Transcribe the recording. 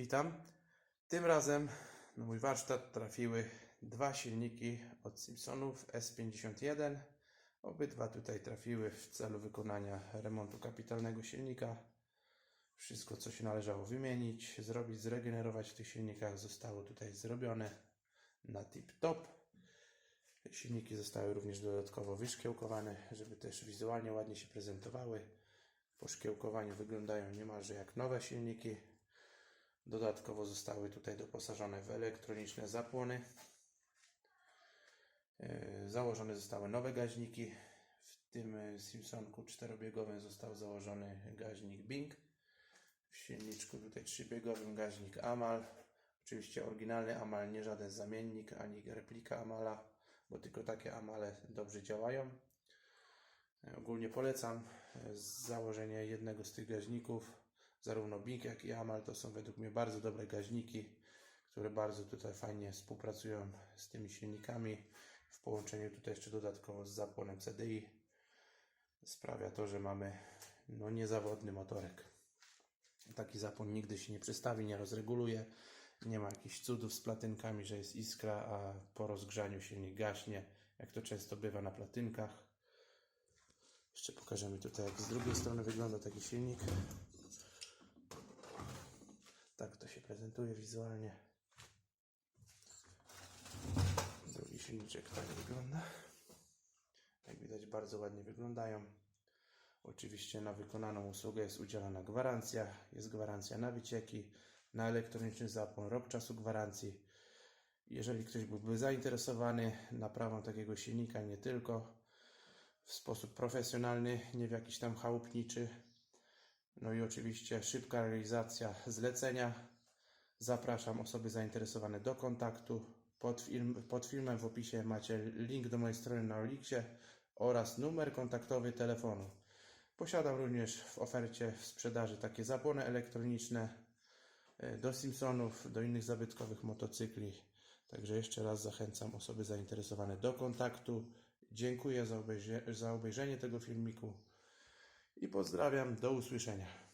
Witam. Tym razem na mój warsztat trafiły dwa silniki od Simpsonów S51. Obydwa tutaj trafiły w celu wykonania remontu kapitalnego silnika. Wszystko, co się należało wymienić, zrobić, zregenerować w tych silnikach, zostało tutaj zrobione na tip-top. Silniki zostały również dodatkowo wyszkiełkowane, żeby też wizualnie ładnie się prezentowały. Po szkiełkowaniu wyglądają niemalże jak nowe silniki. Dodatkowo zostały tutaj doposażone w elektroniczne zapłony. Yy, Założone zostały nowe gaźniki. W tym yy, Simpsonku czterobiegowym został założony gaźnik Bing. W silniczku tutaj trzybiegowym gaźnik Amal. Oczywiście oryginalny Amal, nie żaden zamiennik ani replika Amala, bo tylko takie Amale dobrze działają. Yy, Ogólnie polecam założenie jednego z tych gaźników. Zarówno Bing, jak i Amal to są według mnie bardzo dobre gaźniki, które bardzo tutaj fajnie współpracują z tymi silnikami. W połączeniu tutaj jeszcze dodatkowo z zapłonem CDI sprawia to, że mamy no, niezawodny motorek. Taki zapłon nigdy się nie przestawi, nie rozreguluje. Nie ma jakichś cudów z platynkami, że jest iskra, a po rozgrzaniu silnik gaśnie, jak to często bywa na platynkach. Jeszcze pokażemy tutaj, jak z drugiej strony wygląda taki silnik. Tak to się prezentuje wizualnie. Drugi silniczek tak wygląda. Jak widać, bardzo ładnie wyglądają. Oczywiście na wykonaną usługę jest udzielana gwarancja. Jest gwarancja na wycieki, na elektroniczny zapłon, rok czasu gwarancji. Jeżeli ktoś byłby zainteresowany naprawą takiego silnika, nie tylko w sposób profesjonalny, nie w jakiś tam chałupniczy, no i oczywiście szybka realizacja zlecenia. Zapraszam osoby zainteresowane do kontaktu. Pod, film, pod filmem w opisie macie link do mojej strony na Oliksie oraz numer kontaktowy telefonu. Posiadam również w ofercie w sprzedaży takie zapłony elektroniczne e, do Simpsonów, do innych zabytkowych motocykli. Także jeszcze raz zachęcam osoby zainteresowane do kontaktu. Dziękuję za obejrze- za obejrzenie tego filmiku i pozdrawiam. Do usłyszenia.